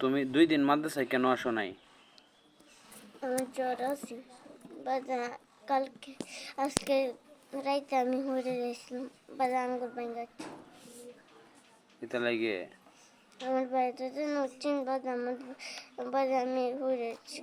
তুমি দুই দিন মাদ্রাসায় কেন আসো নাই? আমার জ্বর আছে। বাজা কালকে আজকে রাইতে আমি হয়ে গেছিলাম। বাজা আঙ্গুর ভেঙে এটা লাগে? আমার বাড়িতে তো নচ্ছেন বাজা আমার বাজা আমি হয়ে যাচ্ছি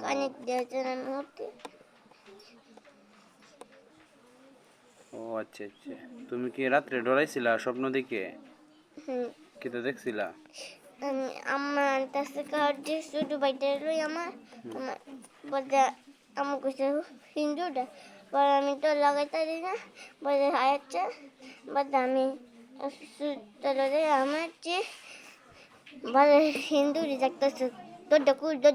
কানে দিয়েছেন আমি হতে ও আচ্ছা আচ্ছা। তুমি কি রাত্রে ডরাইছিলা স্বপ্ন দেখে? হুম। কিতে দেখছিলা? আমার কাছে কার্ডে ছোট বাইটা লই আমার আমার বলতে আমার কাছে হিন্দুটা বলে, আমি তো লাগাইতে দিই না। বলে হায়াচ্ছে বলতে আমি তাহলে আমার যে বলে হিন্দু রিজাক্ট তোর ডকুর তোর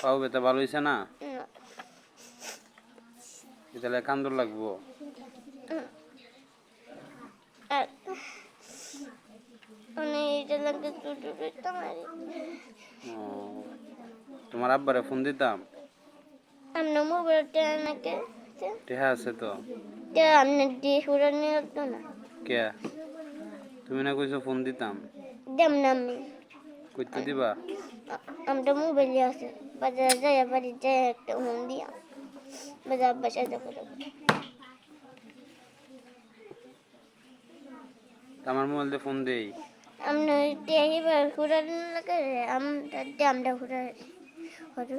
পাও বেতা ভালো হয়েছে না? তাহলে কান্দর লাগবো। মানে তোমার আব্বারে ফোন দিতাম? আমরা মোবাইল টেনাকে টেহা আছে তো? আপনি দিয়ে হতো না? কে? তুমি না কইছো ফোন দিতাম। দেম না আমি। কইতে দিবা? আমরা মোবাইলে আছে। বাজারে যাই বাড়ি যাই একটা মন দিয়া। বাজার বাসায় যাব আমার মোবাইল দিয়ে ফোন দেই। আমরা বার ঘুরার লাগে আমরা আমরা ঘুরার হতে